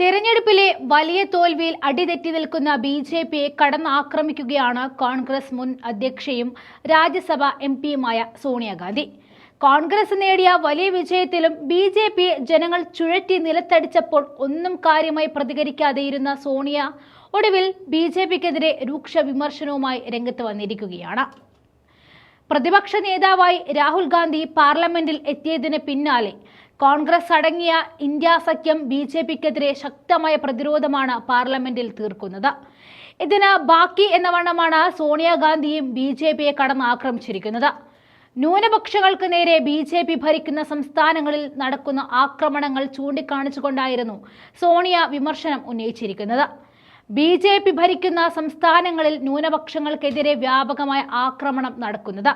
തെരഞ്ഞെടുപ്പിലെ വലിയ തോൽവിയിൽ അടിതെറ്റി നിൽക്കുന്ന ബി ജെ പിയെ കടന്നാക്രമിക്കുകയാണ് കോൺഗ്രസ് മുൻ അധ്യക്ഷയും രാജ്യസഭ എം പിയുമായ സോണിയാഗാന്ധി. കോൺഗ്രസ് നേടിയ വലിയ വിജയത്തിലും ബി ജെ പിയെ ജനങ്ങൾ ചുഴറ്റി നിലത്തടിച്ചപ്പോൾ ഒന്നും കാര്യമായി പ്രതികരിക്കാതെയിരുന്ന സോണിയ ഒടുവിൽ ബി ജെ പിക്കെതിരെ രൂക്ഷ വിമർശനവുമായി രംഗത്ത് വന്നിരിക്കുകയാണ്. പ്രതിപക്ഷ നേതാവായി രാഹുൽ ഗാന്ധി പാർലമെന്റിൽ എത്തിയതിന് പിന്നാലെ കോൺഗ്രസ് അടങ്ങിയ ഇന്ത്യ സഖ്യം ബി ജെ പിക്കെതിരെ ശക്തമായ പ്രതിരോധമാണ് പാർലമെന്റിൽ തീർക്കുന്നത്. ഇതിന് ബാക്കി എന്ന വണ്ണമാണ് സോണിയാഗാന്ധിയും ബി ജെ പിയെ കടന്ന് ആക്രമിച്ചിരിക്കുന്നത് ന്യൂനപക്ഷങ്ങൾക്ക് നേരെ ബി ജെ പി ഭരിക്കുന്ന സംസ്ഥാനങ്ങളിൽ നടക്കുന്ന ആക്രമണങ്ങൾ ചൂണ്ടിക്കാണിച്ചുകൊണ്ടായിരുന്നു സോണിയ വിമർശനം ഉന്നയിച്ചിരിക്കുന്നത്. ബി ജെ പി ഭരിക്കുന്ന സംസ്ഥാനങ്ങളിൽ ന്യൂനപക്ഷങ്ങൾക്കെതിരെ വ്യാപകമായ ആക്രമണം നടക്കുന്നത്.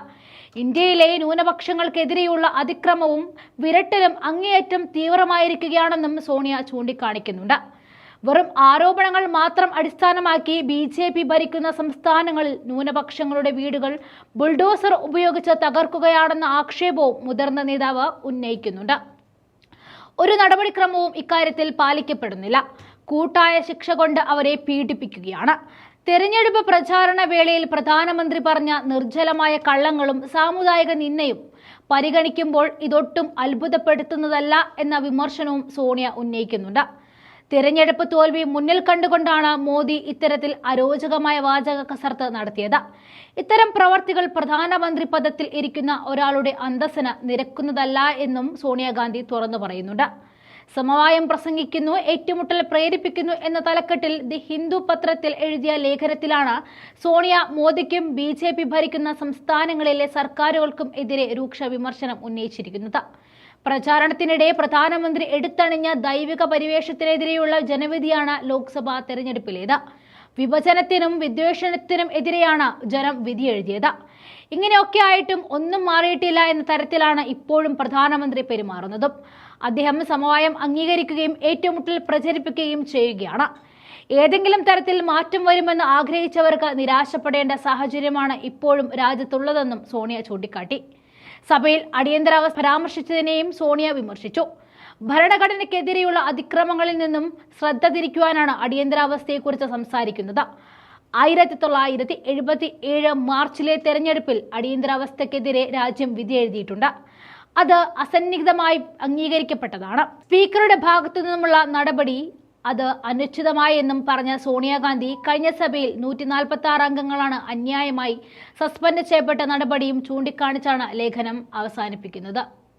ഇന്ത്യയിലെ ന്യൂനപക്ഷങ്ങൾക്കെതിരെയുള്ള അതിക്രമവും വിരട്ടലും അങ്ങേയറ്റം തീവ്രമായിരിക്കുകയാണെന്നും സോണിയ ചൂണ്ടിക്കാണിക്കുന്നുണ്ട്. വെറും ആരോപണങ്ങൾ മാത്രം അടിസ്ഥാനമാക്കി ബി ജെ പി ഭരിക്കുന്ന സംസ്ഥാനങ്ങളിൽ ന്യൂനപക്ഷങ്ങളുടെ വീടുകൾ ബുൾഡോസർ ഉപയോഗിച്ച് തകർക്കുകയാണെന്ന ആക്ഷേപവും മുതിർന്ന നേതാവ് ഉന്നയിക്കുന്നുണ്ട്. ഒരു നടപടിക്രമവും ഇക്കാര്യത്തിൽ പാലിക്കപ്പെടുന്നില്ല. കൂട്ടായ ശിക്ഷ കൊണ്ട് അവരെ പീഡിപ്പിക്കുകയാണ്. തെരഞ്ഞെടുപ്പ് പ്രചാരണ വേളയിൽ പ്രധാനമന്ത്രി പറഞ്ഞ നിർജലമായ കള്ളങ്ങളും സാമുദായിക നിന്നയും പരിഗണിക്കുമ്പോൾ ഇതൊട്ടും അത്ഭുതപ്പെടുത്തുന്നതല്ല എന്ന വിമർശനവും സോണിയ ഉന്നയിക്കുന്നുണ്ട്. തിരഞ്ഞെടുപ്പ് തോൽവി മുന്നിൽ കണ്ടുകൊണ്ടാണ് മോദി ഇത്തരത്തിൽ അരോചകമായ വാചക കസർത്ത് നടത്തിയത്. ഇത്തരം പ്രവർത്തികൾ പ്രധാനമന്ത്രി പദത്തിൽ ഇരിക്കുന്ന ഒരാളുടെ അന്തസ്സിന് നിരക്കുന്നതല്ല എന്നും സോണിയാഗാന്ധി തുറന്നു പറയുന്നുണ്ട്. സമവായം പ്രസംഗിക്കുന്നു ഏറ്റുമുട്ടൽ പ്രേരിപ്പിക്കുന്നു എന്ന തലക്കെട്ടിൽ ദി ഹിന്ദു പത്രത്തിൽ എഴുതിയ ലേഖനത്തിലാണ് സോണിയ മോദിക്കും ബി ജെ പി ഭരിക്കുന്ന സംസ്ഥാനങ്ങളിലെ സർക്കാരുകൾക്കും എതിരെ രൂക്ഷ വിമർശനം ഉന്നയിച്ചിരിക്കുന്നത്. പ്രചാരണത്തിനിടെ പ്രധാനമന്ത്രി എടുത്തണിഞ്ഞ ദൈവിക പരിവേഷത്തിനെതിരെയുള്ള ജനവിധിയാണ് ലോക്സഭാ തെരഞ്ഞെടുപ്പിലേത്. വിഭജനത്തിനും വിദ്വേഷണത്തിനും എതിരെയാണ് ജനം വിധിയെഴുതിയത്. ഇങ്ങനെയൊക്കെ ആയിട്ടും ഒന്നും മാറിയിട്ടില്ല എന്ന തരത്തിലാണ് ഇപ്പോഴും പ്രധാനമന്ത്രി പെരുമാറുന്നതും. അദ്ദേഹം സമവായം അംഗീകരിക്കുകയും ഏറ്റുമുട്ടൽ പ്രചരിപ്പിക്കുകയും ചെയ്യുകയാണ്. ഏതെങ്കിലും തരത്തിൽ മാറ്റം വരുമെന്ന് ആഗ്രഹിച്ചവർക്ക് നിരാശപ്പെടേണ്ട സാഹചര്യമാണ് ഇപ്പോഴും രാജ്യത്തുള്ളതെന്നും സോണിയ ചൂണ്ടിക്കാട്ടി. സഭയിൽ അടിയന്തരാവസ്ഥ പരാമർശിച്ചതിനെയും സോണിയ വിമർശിച്ചു. ഭരണഘടനയ്ക്കെതിരെയുള്ള അതിക്രമങ്ങളിൽ നിന്നും ശ്രദ്ധ തിരിക്കുവാനാണ് അടിയന്തരാവസ്ഥയെക്കുറിച്ച് സംസാരിക്കുന്നത്. ആയിരത്തി തൊള്ളായിരത്തി എഴുപത്തി ഏഴ് മാർച്ചിലെ തെരഞ്ഞെടുപ്പിൽ അടിയന്തരാവസ്ഥക്കെതിരെ രാജ്യം വിധി എഴുതിയിട്ടുണ്ട് അത് അസന്നിഗ്ധമായി അംഗീകരിക്കപ്പെട്ടതാണ്. സ്പീക്കറുടെ ഭാഗത്തു നിന്നുമുള്ള നടപടി അത് അനുചിതമായെന്നും പറഞ്ഞ സോണിയാഗാന്ധി കഴിഞ്ഞ സഭയിൽ നൂറ്റി നാൽപ്പത്തി ആറ് അംഗങ്ങളാണ് അന്യായമായി സസ്പെൻഡ് ചെയ്യപ്പെട്ട നടപടിയും ചൂണ്ടിക്കാണിച്ചാണ് ലേഖനം അവസാനിപ്പിക്കുന്നത്.